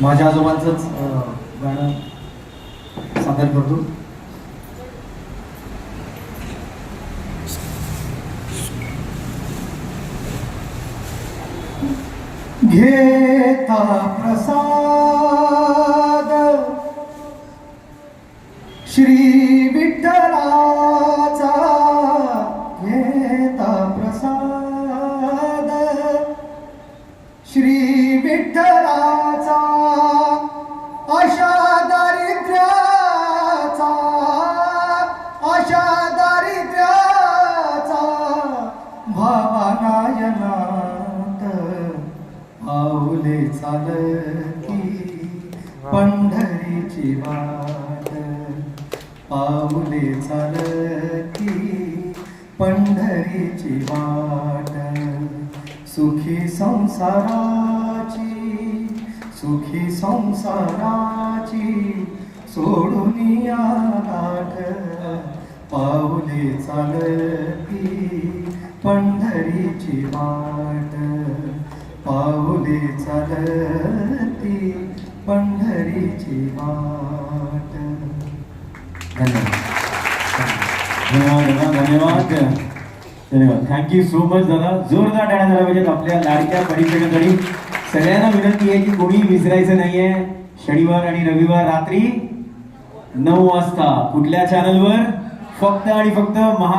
माझ्या आजोबांचंच गाणं सादर करतो. घेता प्रसाद विठ्ठलाचा घेता प्रसाद. श्री विठ्ठलाचा अशा दारिद्र्याचा अशा दारिद्र्याचा भावानायनात पाऊले चालती पंढरीची वाट पाऊले चालती पंढरीची वाट. सुखी संसाराची सुखी संसाराची सोडून या गाठ. पाऊले चालती पंढरीची वाट. पाऊले चालती पंढरीची वाट. धन्यवाद. धन्यवाद धन्यवाद धन्यवाद थँक्यू सो मच दादा. जोरदार टाळ्या झाला पाहिजेत आपल्या लाडक्या परीक्षेकडे सगळ्यांना विनंती आहे की कोणी विसरायचं नाहीये. शनिवार आणि रविवार रात्री नऊ वाजता कुठल्या चॅनलवर फक्त आणि फक्त महाराष्ट्र